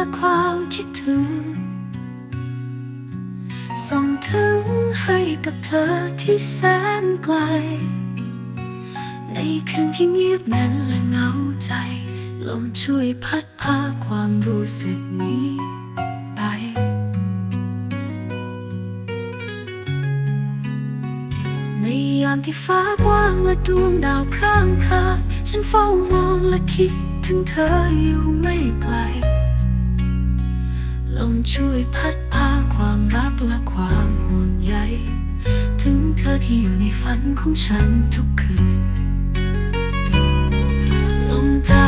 และความคิดถึง ส่งถึงให้กับเธอที่แสนไกล ในคืนที่เงียบแน่นและเหงาใจ ลมช่วยพัดพาความรู้สึกนี้ไปในยามที่ฟ้ากว้างและดวงดาวพร่างพราฉันเฝ้ามองและคิดถึงเธออยู่ไม่ไกล ลมช่วยพัดพาความรักและความห่วงใย ถึงเธอที่อยู่ในฝันของฉันทุกคืน ลมจะ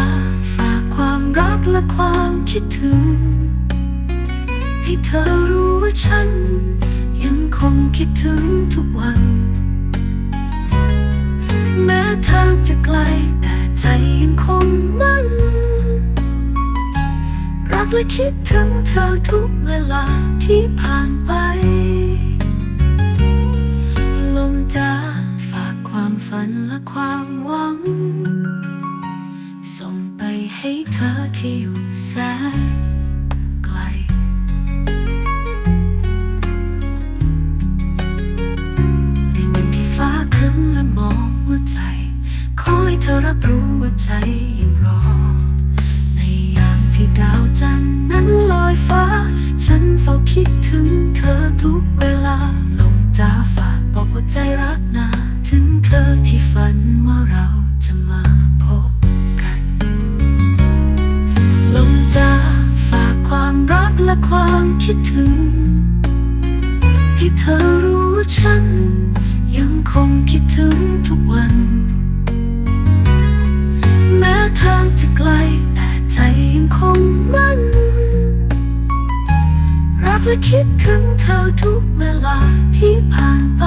ฝากความรักและความคิดถึง ให้เธอรู้ว่าฉัน ยังคงคิดถึงทุกวัน และคิดถึงเธอทุกเวลาที่ผ่านไป ลมจะฝากความฝันและความหวัง ส่งไปให้เธอที่อยู่แสนไกล ในวันที่ฟ้าครึ้มและมองหัวใจ ขอให้เธอรับรู้ว่าใจยัง อทุกเวลาลมจะฝากบอกว่าใจรักนาถึงเธอที่ฝันว่าเราจะมาพบกันลมจะฝากความรักและความคิดถึง ให้เธอรู้ว่าฉัน คิดถึงเธอทุกเวลาที่ผ่านไป